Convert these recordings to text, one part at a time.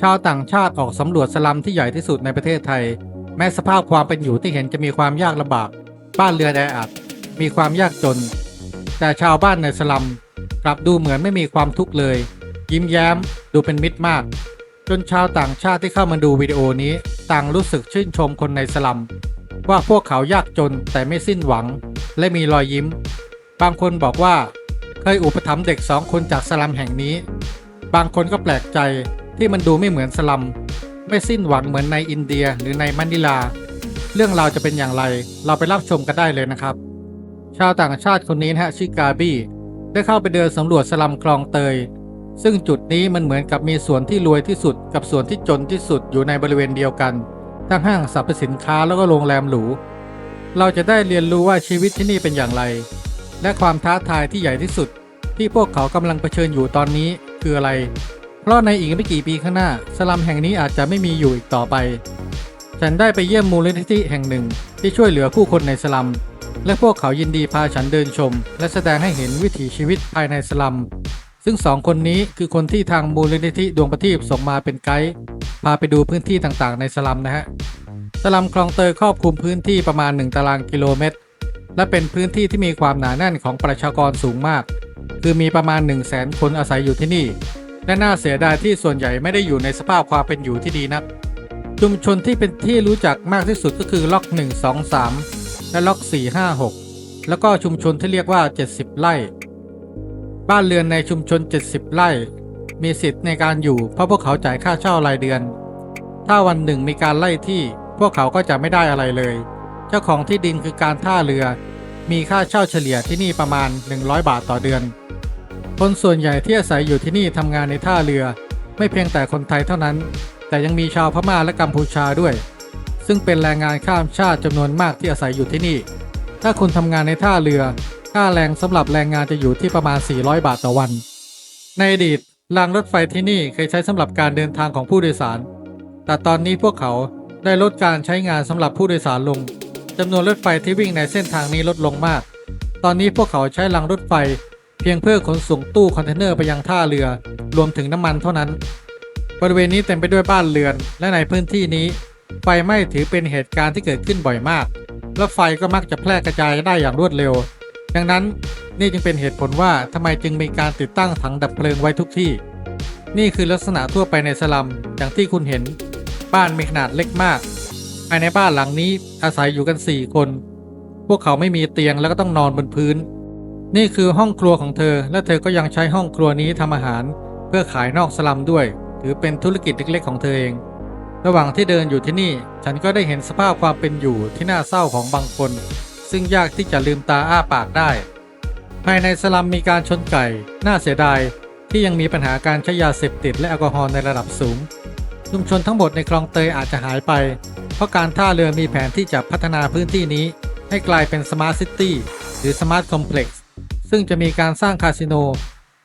ชาวต่างชาติออกสำรวจสลัมที่ใหญ่ที่สุดในประเทศไทย แม้สภาพความเป็นอยู่ที่เห็นจะมีความยากลำบาก บ้านเรือนแออัด มีความยากจน แต่ชาวบ้านในสลัมกลับดูเหมือนไม่มีความทุกข์เลย ยิ้มแย้ม ดูเป็นมิตรมาก จนชาวต่างชาติที่เข้ามาดูวิดีโอนี้ ต่างรู้สึกชื่นชมคนในสลัม ว่าพวกเขายากจนแต่ไม่สิ้นหวัง และมีรอยยิ้ม บางคนบอกว่า เคยอุปถัมภ์เด็กสองคนจากสลัมแห่งนี้ บางคนก็แปลกใจ ที่มันดูไม่เหมือนสลัม ไม่สิ้นหวังเหมือนในอินเดียหรือในมะนิลา เรื่องราวจะเป็นอย่างไร เราไปรับชมกันได้เลยนะครับ ชาวต่างชาติคนนี้ฮะชื่อกาบี้ได้เข้าไปเดินสำรวจสลัมคลองเตย ซึ่งจุดนี้มันเหมือนกับมีส่วนที่รวยที่สุด กับส่วนที่จนที่สุดอยู่ในบริเวณเดียวกัน ทั้งห้างสรรพสินค้าแล้วก็โรงแรมหรูเราจะได้เรียนรู้ว่าชีวิตที่นี่เป็นอย่างไร และความท้าทายที่ใหญ่ที่สุดที่พวกเขากำลังเผชิญอยู่ตอนนี้คืออะไร เพราะในอีกไม่กี่ปีข้างหน้า สลัมแห่งนี้อาจจะไม่มีอยู่อีกต่อไป ฉันได้ไปเยี่ยมมูลนิธิแห่งหนึ่งที่ช่วยเหลือผู้คนในสลัม และพวกเขายินดีพาฉันเดินชม และแสดงให้เห็นวิถีชีวิตภายในสลัม ซึ่งสองคนนี้คือคนที่ทางมูลนิธิดวงประทีปส่งมาเป็นไกด์พาไปดูพื้นที่ต่างๆ ในสลัมนะฮะสลัมคลองเตยครอบคลุมพื้นที่ประมาณ 1 ตารางกิโลเมตร และเป็นพื้นที่ที่มีความหนาแน่นของประชากรสูงมาก คือมีประมาณ 1 0 0 0 0แสนคนอาศัยอยู่ที่นี่ และน่าเสียดายที่ส่วนใหญ่ไม่ได้อยู่ในสภาพความเป็นอยู่ที่ดีนัก ชุมชนที่เป็นที่รู้จักมากที่สุดก็คือล็อก 1 2 3 และล็อก 4 5 6 แล้วก็ชุมชนที่เรียกว่า 70 ไร่ บ้านเรือนในชุมชน 70 ไร่ มีสิทธิ์ในการอยู่เพราะพวกเขาจ่ายค่าเช่ารายเดือน ถ้าวันหนึ่งมีการไล่ที่พวกเขาก็จะไม่ได้อะไรเลย เจ้าของที่ดินคือการท่าเรือ มีค่าเช่าเฉลี่ยที่นี่ประมาณ 100 บาทต่อเดือน คนส่วนใหญ่ที่อาศัยอยู่ที่นี่ทำงานในท่าเรือ ไม่เพียงแต่คนไทยเท่านั้น แต่ยังมีชาวพม่าและกัมพูชาด้วย ซึ่งเป็นแรงงานข้ามชาติจำนวนมากที่อาศัยอยู่ที่นี่ ถ้าคุณทำงานในท่าเรือค่าแรงสำหรับแรงงานจะอยู่ที่ประมาณ 400 บาทต่อวัน ในอดีตรางรถไฟที่นี่เคยใช้สำหรับการเดินทางของผู้โดยสาร แต่ตอนนี้พวกเขาได้ลดการใช้งานสำหรับผู้โดยสารลงจำนวนรถไฟที่วิ่งในเส้นทางนี้ลดลงมาก ตอนนี้พวกเขาใช้รางรถไฟ เพียงเพื่อขนส่งตู้คอนเทนเนอร์ไปยังท่าเรือ รวมถึงน้ำมันเท่านั้น บริเวณนี้เต็มไปด้วยบ้านเรือน และในพื้นที่นี้ ไฟไหม้ถือเป็นเหตุการณ์ที่เกิดขึ้นบ่อยมาก และไฟก็มักจะแพร่กระจายได้อย่างรวดเร็ว ดังนั้นนี่จึงเป็นเหตุผลว่าทำไมจึงมีการติดตั้งถังดับเพลิงไว้ทุกที่ นี่คือลักษณะทั่วไปในสลัมอย่างที่คุณเห็น บ้านมีขนาดเล็กมาก ภายในบ้านหลังนี้อาศัยอยู่กัน 4 คน พวกเขาไม่มีเตียงแล้วก็ต้องนอนบนพื้น นี่คือห้องครัวของเธอ และเธอก็ยังใช้ห้องครัวนี้ทำอาหาร เพื่อขายนอกสลัมด้วย ถือเป็นธุรกิจเล็กๆ ของเธอเอง ระหว่างที่เดินอยู่ที่นี่ ฉันก็ได้เห็นสภาพความเป็นอยู่ที่น่าเศร้าของบางคน ซึ่งยากที่จะลืมตาอ้าปากได้ ภายในสลัมมีการชนไก่ น่าเสียดายที่ยังมีปัญหาการใช้ยาเสพติดและแอลกอฮอล์ในระดับสูง ชุมชนทั้งหมดในคลองเตยอาจจะหายไป เพราะการท่าเรือมีแผนที่จะพัฒนาพื้นที่นี้ ให้กลายเป็นสมาร์ทซิตี้หรือสมาร์ทคอมเพล็กซ์ ซึ่งจะมีการสร้างคาสิโน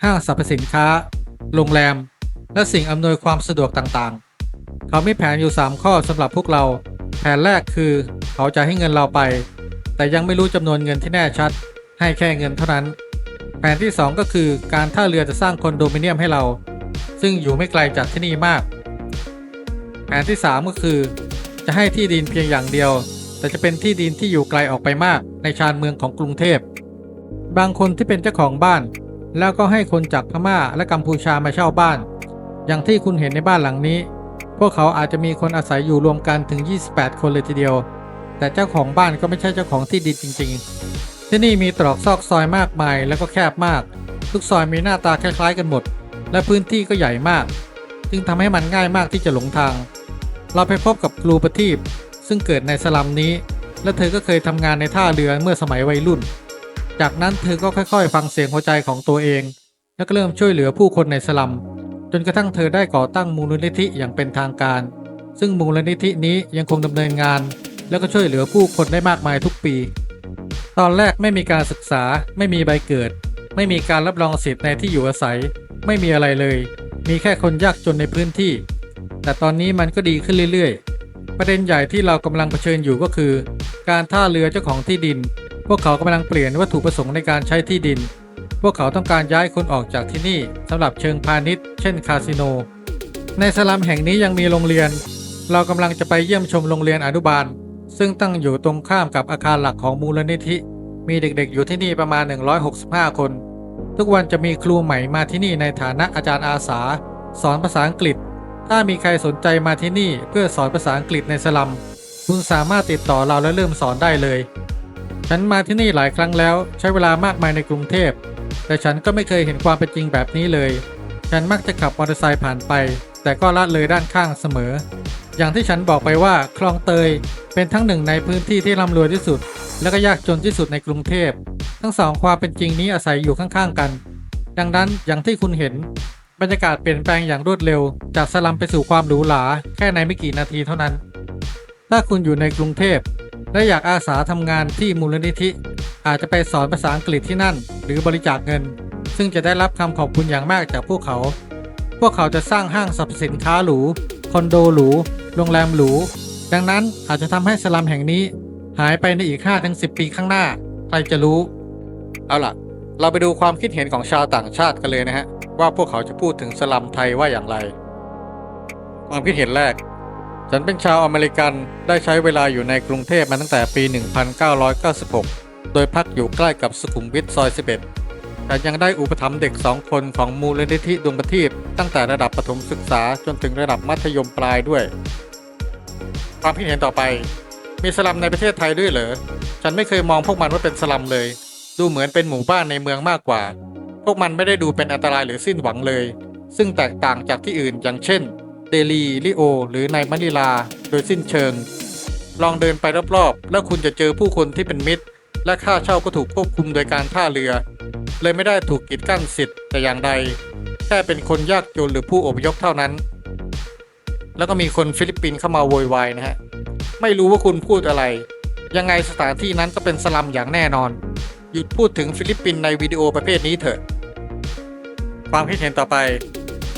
ห้างสรรพสินค้า โรงแรม และสิ่งอำนวยความสะดวกต่างๆ เขามีแผนอยู่ 3 ข้อสำหรับพวกเรา แผนแรกคือเขาจะให้เงินเราไป แต่ยังไม่รู้จำนวนเงินที่แน่ชัด ให้แค่เงินเท่านั้น แผนที่ 2 ก็คือการท่าเรือจะสร้างคอนโดมิเนียมให้เรา ซึ่งอยู่ไม่ไกลจากที่นี่มาก แผนที่ 3 ก็คือ จะให้ที่ดินเพียงอย่างเดียว แต่จะเป็นที่ดินที่อยู่ไกลออกไปมากในชานเมืองของกรุงเทพ บางคนที่เป็นเจ้าของบ้าน แล้วก็ให้คนจากพม่าและกัมพูชามาเช่าบ้าน อย่างที่คุณเห็นในบ้านหลังนี้ พวกเขาอาจจะมีคนอาศัยอยู่รวมกันถึง 28 คนเลยทีเดียว แต่เจ้าของบ้านก็ไม่ใช่เจ้าของที่ดินจริง ๆ ที่นี่มีตรอกซอกซอยมากมายแล้วก็แคบมาก ทุกซอยมีหน้าตาคล้าย ๆ กันหมด และพื้นที่ก็ใหญ่มาก จึงทำให้มันง่ายมากที่จะหลงทาง เราไปพบกับครูประทีปซึ่งเกิดในสลัมนี้ และเธอก็เคยทำงานในท่าเรือเมื่อสมัยวัยรุ่น จากนั้นเธอก็ค่อยๆ ฟังเสียงหัวใจของตัวเอง และก็เริ่มช่วยเหลือผู้คนในสลัม จนกระทั่งเธอได้ก่อตั้งมูลนิธิอย่างเป็นทางการ ซึ่งมูลนิธินี้ยังคงดำเนินงาน แล้วก็ช่วยเหลือผู้คนได้มากมายทุกปี ตอนแรกไม่มีการศึกษา ไม่มีใบเกิด ไม่มีการรับรองสิทธิ์ในที่อยู่อาศัย ไม่มีอะไรเลย มีแค่คนยากจนในพื้นที่ แต่ตอนนี้มันก็ดีขึ้นเรื่อยๆ ประเด็นใหญ่ที่เรากำลังเผชิญอยู่ก็คือ การท่าเรือเจ้าของที่ดิน วกเขากำลังเปลี่ยนวัตถุประสงค์ในการใช้ที่ดิน พวกเขาต้องการย้ายคนออกจากที่นี่สำหรับเชิงพาณิชย์ เช่นคาสิโน ในสลัมแห่งนี้ยังมีโรงเรียน เรากำลังจะไปเยี่ยมชมโรงเรียนอนุบาล ซึ่งตั้งอยู่ตรงข้ามกับอาคารหลักของมูลนิธิ มีเด็กๆ อยู่ที่นี่ประมาณ 165 คน ทุกวันจะมีครูใหม่มาที่นี่ในฐานะอาจารย์อาสา สอนภาษาอังกฤษ ถ้ามีใครสนใจมาที่นี่เพื่อสอนภาษาอังกฤษในสลัม คุณสามารถติดต่อเราและเริ่มสอนได้เลย ฉันมาที่นี่หลายครั้งแล้วใช้เวลามากมายในกรุงเทพ แต่ฉันก็ไม่เคยเห็นความเป็นจริงแบบนี้เลย ฉันมักจะขับมอเตอร์ไซค์ผ่านไป แต่ก็ละเลยด้านข้างเสมอ อย่างที่ฉันบอกไปว่าคลองเตยเป็นทั้งหนึ่งในพื้นที่ที่ร่ำรวยที่สุด และก็ยากจนที่สุดในกรุงเทพ ทั้งสองความเป็นจริงนี้อาศัยอยู่ข้างๆกัน ดังนั้นอย่างที่คุณเห็น บรรยากาศเปลี่ยนแปลงอย่างรวดเร็ว จากสลัมไปสู่ความหรูหราแค่ในไม่กี่นาทีเท่านั้น ถ้าคุณอยู่ในกรุงเทพ และอยากอาสาทำงานที่มูลนิธิ อาจจะไปสอนภาษาอังกฤษที่นั่น หรือบริจาคเงิน ซึ่งจะได้รับคำขอบคุณอย่างมากจากพวกเขา พวกเขาจะสร้างห้างสรรพสินค้าหรู คอนโดหรู โรงแรมหรู ดังนั้นอาจจะทำให้สลัมแห่งนี้ หายไปในอีก5-10 ปีข้างหน้า ใครจะรู้ เอาล่ะ เราไปดูความคิดเห็นของชาวต่างชาติกันเลยนะฮะ ว่าพวกเขาจะพูดถึงสลัมไทยว่าอย่างไร ความคิดเห็นแรก ฉันเป็นชาวอเมริกันได้ใช้เวลาอยู่ในกรุงเทพมาตั้งแต่ปี 1996 โดยพักอยู่ใกล้กับสุขุมวิทซอย 11 แต่ยังได้อุปถัมภ์เด็ก 2 คนของมูลนิธิดวงประทีปตั้งแต่ระดับประถมศึกษาจนถึงระดับมัธยมปลายด้วย ความคิดเห็นต่อไป มีสลัมในประเทศไทยด้วยเหรอ ฉันไม่เคยมองพวกมันว่าเป็นสลัมเลย ดูเหมือนเป็นหมู่บ้านในเมืองมากกว่า พวกมันไม่ได้ดูเป็นอันตรายหรือสิ้นหวังเลย ซึ่งแตกต่างจากที่อื่นอย่างเช่น เดลีลิโอ หรือในมะนิลา โดยสิ้นเชิง ลองเดินไปรอบๆ แล้วคุณจะเจอผู้คนที่เป็นมิตร และค่าเช่าก็ถูกควบคุมโดยการท่าเรือ เลยไม่ได้ถูกกีดกั้นสิทธิ์แต่อย่างใด แค่เป็นคนยากจนหรือผู้อพยพเท่านั้น แล้วก็มีคนฟิลิปปินส์เข้ามาโวยวายนะฮะ ไม่รู้ว่าคุณพูดอะไร ยังไงสถานที่นั้นก็เป็นสลัมอย่างแน่นอน หยุดพูดถึงฟิลิปปินส์ในวิดีโอประเภทนี้เถอะ ความคิดเห็นต่อไป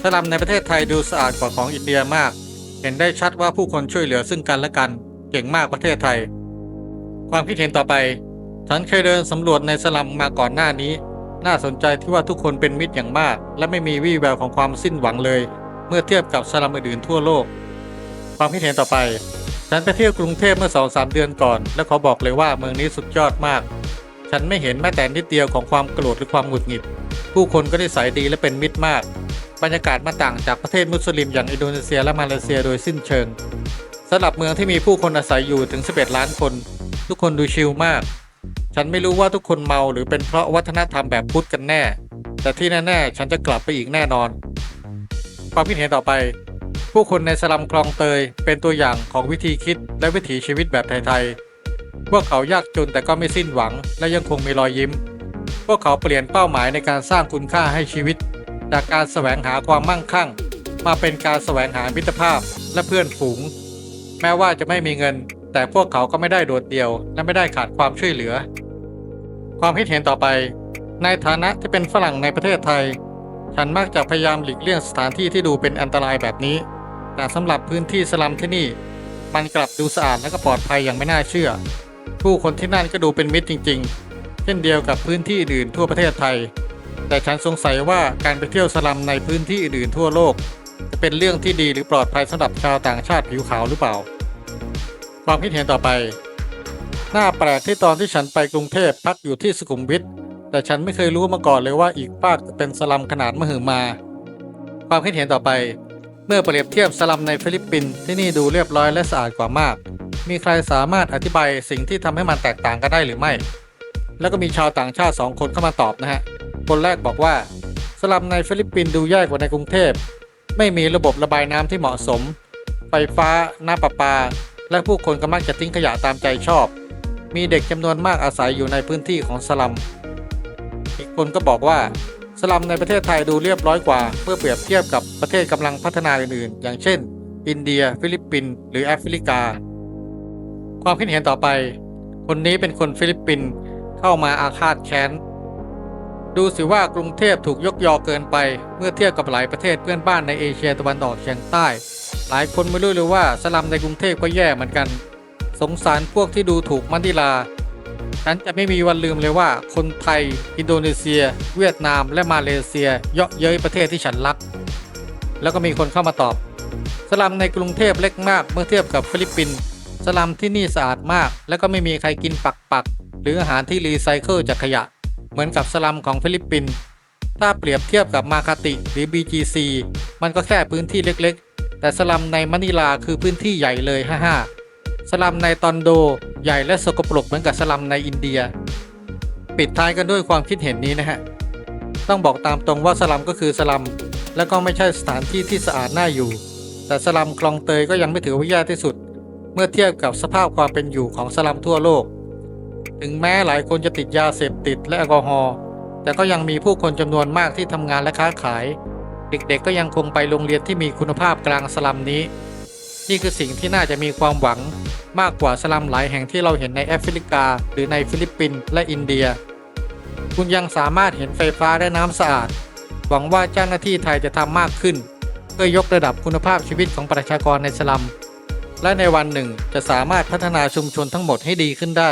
สลัมในประเทศไทยดูสะอาดกว่าของอินเดียมาก เห็นได้ชัดว่าผู้คนช่วยเหลือซึ่งกันและกัน เก่งมากประเทศไทย ความคิดเห็นต่อไป ฉันเคยเดินสำรวจในสลัมมาก่อนหน้านี้ น่าสนใจที่ว่าทุกคนเป็นมิตรอย่างมาก และไม่มีวี่แววของความสิ้นหวังเลย เมื่อเทียบกับสลัมอื่นๆทั่วโลก ความคิดเห็นต่อไป ฉันไปเที่ยวกรุงเทพเมื่อสองสามเดือนก่อน และขอบอกเลยว่าเมืองนี้สุดยอดมาก ฉันไม่เห็นแม้แต่นิดเดียวของความโกรธหรือความหงุดหงิด ผู้คนก็ได้ใสยดีและเป็นมิตรมาก บรรยากาศมันต่างจากประเทศมุสลิมอย่างอินโดนีเซียและมาเลเซียโดยสิ้นเชิงสำหรับเมืองที่มีผู้คนอาศัยอยู่ถึง 11 ล้านคน ทุกคนดูชิลมาก ฉันไม่รู้ว่าทุกคนเมาหรือเป็นเพราะวัฒนธรรมแบบพุทธกันแน่ แต่ที่แน่ๆ ฉันจะกลับไปอีกแน่นอน ความคิดเห็นต่อไป ผู้คนในสลัมคลองเตยเป็นตัวอย่างของวิธีคิดและวิถีชีวิตแบบไทยๆพวกเขายากจนแต่ก็ไม่สิ้นหวัง และยังคงมีรอยยิ้ม พวกเขาเปลี่ยนเป้าหมายในการสร้างคุณค่าให้ชีวิต จากการแสวงหาความมั่งคั่ง มาเป็นการแสวงหามิตรภาพและเพื่อนฝูง แม้ว่าจะไม่มีเงิน แต่พวกเขาก็ไม่ได้โดดเดี่ยว และไม่ได้ขาดความช่วยเหลือ ความคิดเห็นต่อไป ในฐานะที่เป็นฝรั่งในประเทศไทย ฉันมักจะพยายามหลีกเลี่ยงสถานที่ที่ดูเป็นอันตรายแบบนี้ แต่สำหรับพื้นที่สลัมที่นี่ มันกลับดูสะอาดและก็ปลอดภัยอย่างไม่น่าเชื่อ ผู้คนที่นั่นก็ดูเป็นมิตรจริง ๆ เช่นเดียวกับพื้นที่อื่นทั่วประเทศไทย แต่ฉันสงสัยว่าการไปเที่ยวสลัมในพื้นที่อื่นๆทั่วโลก จะเป็นเรื่องที่ดีหรือปลอดภัยสำหรับชาวต่างชาติผิวขาวหรือเปล่า ความคิดเห็นต่อไปน่าแปลกที่ตอนที่ฉันไปกรุงเทพพักอยู่ที่สุขุมวิทแต่ฉันไม่เคยรู้มาก่อนเลยว่าอีกภาคจะเป็นสลัมขนาดมหึมา ความคิดเห็นต่อไป เมื่อเปรียบเทียบสลัมในฟิลิปปินส์ที่นี่ดูเรียบร้อยและสะอาดกว่ามาก มีใครสามารถอธิบายสิ่งที่ทำให้มันแตกต่างกันได้หรือไม่ แล้วก็มีชาวต่างชาติสองคนเข้ามาตอบนะฮะ คนแรกบอกว่า สลัมในฟิลิปปินส์ดูแย่กว่าในกรุงเทพ ไม่มีระบบระบายน้ำที่เหมาะสม ไฟฟ้าน้ำประปา และผู้คนก็มักจะทิ้งขยะตามใจชอบ มีเด็กจำนวนมากอาศัยอยู่ในพื้นที่ของสลัม อีกคนก็บอกว่า สลัมในประเทศไทยดูเรียบร้อยกว่า เมื่อเปรียบเทียบกับประเทศกำลังพัฒนาอื่นๆ อย่างเช่น อินเดีย ฟิลิปปินส์หรือแอฟริกา ความคิดเห็นต่อไป คนนี้เป็นคนฟิลิปปินส์เข้ามาอาฆาตแค้น ดูสิว่ากรุงเทพถูกยกยอเกินไป เมื่อเทียบกับหลายประเทศเพื่อนบ้านในเอเชียตะวันออกเฉียงใต้ หลายคนไม่รู้เลยว่าสลัมในกรุงเทพก็แย่เหมือนกัน สงสารพวกที่ดูถูกมันดิลา ฉันจะไม่มีวันลืมเลยว่า คนไทย อินโดนีเซีย เวียดนามและมาเลเซีย เยาะเย้ยประเทศที่ฉันรัก แล้วก็มีคนเข้ามาตอบ สลัมในกรุงเทพเล็กมากเมื่อเทียบกับฟิลิปปินส์สลัมที่นี่สะอาดมาก แล้วก็ไม่มีใครกินปักปักหรืออาหารที่รีไซเคิลจากขยะ เหมือนกับสลัมของฟิลิปปินส์ถ้าเปรียบเทียบกับมาคาติหรือ BGC มันก็แค่พื้นที่เล็กๆ แต่สลัมในมะนิลาคือพื้นที่ใหญ่เลยฮ่าๆสลัมในตอนโดใหญ่และสกปรกเหมือนกับสลัมในอินเดีย ปิดท้ายกันด้วยความคิดเห็นนี้นะฮะ ต้องบอกตามตรงว่าสลัมก็คือสลัม และก็ไม่ใช่สถานที่ที่สะอาดน่าอยู่ แต่สลัมคลองเตยก็ยังไม่ถือว่าแย่ที่สุด เมื่อเทียบกับสภาพความเป็นอยู่ของสลัมทั่วโลก ถึงแม้หลายคนจะติดยาเสพติดและแอลกอฮอล์แต่ก็ยังมีผู้คนจำนวนมากที่ทำงานและค้าขาย เด็กๆก็ยังคงไปโรงเรียนที่มีคุณภาพกลางสลัมนี้ นี่คือสิ่งที่น่าจะมีความหวังมากกว่าสลัมหลายแห่งที่เราเห็นในแอฟริกา หรือในฟิลิปปินส์และอินเดีย คุณยังสามารถเห็นไฟฟ้าและน้ำสะอาด หวังว่าเจ้าหน้าที่ไทยจะทำมากขึ้น เพื่อยกระดับคุณภาพชีวิตของประชากรในสลัม และในวันหนึ่งจะสามารถพัฒนาชุมชนทั้งหมดให้ดีขึ้นได้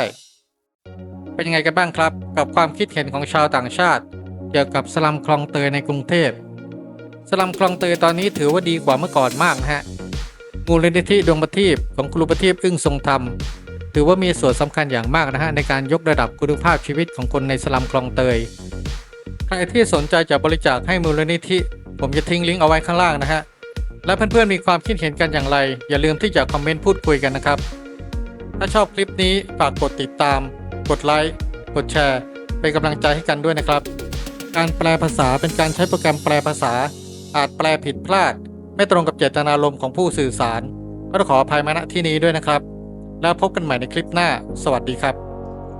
เป็นยังไงกันบ้างครับ กับความคิดเห็นของชาวต่างชาติ เกี่ยวกับสลัมคลองเตยในกรุงเทพสลัมคลองเตยตอนนี้ถือว่าดีกว่าเมื่อก่อนมากนะฮะมูลนิธิดวงประทีปของครูประทีปอึ้งทรงธรรม ถือว่ามีส่วนสำคัญอย่างมากนะฮะในการยกระดับคุณภาพชีวิตของคนในสลัมคลองเตย ใครที่สนใจจะบริจาคให้มูลนิธิ ผมจะทิ้งลิงก์เอาไว้ข้างล่างนะฮะและเพื่อนๆมีความคิดเห็นกันอย่างไร อย่าลืมที่จะคอมเมนต์พูดคุยกันนะครับ ถ้าชอบคลิปนี้ฝากกดติดตาม กดไลค์ กดแชร์ เป็นกำลังใจให้กันด้วยนะครับ การแปลภาษาเป็นการใช้โปรแกรมแปลภาษา อาจแปลผิดพลาด ไม่ตรงกับเจตนารมณ์ของผู้สื่อสาร ก็ต้องขออภัยมาณที่นี้ด้วยนะครับ แล้วพบกันใหม่ในคลิปหน้า สวัสดีครับ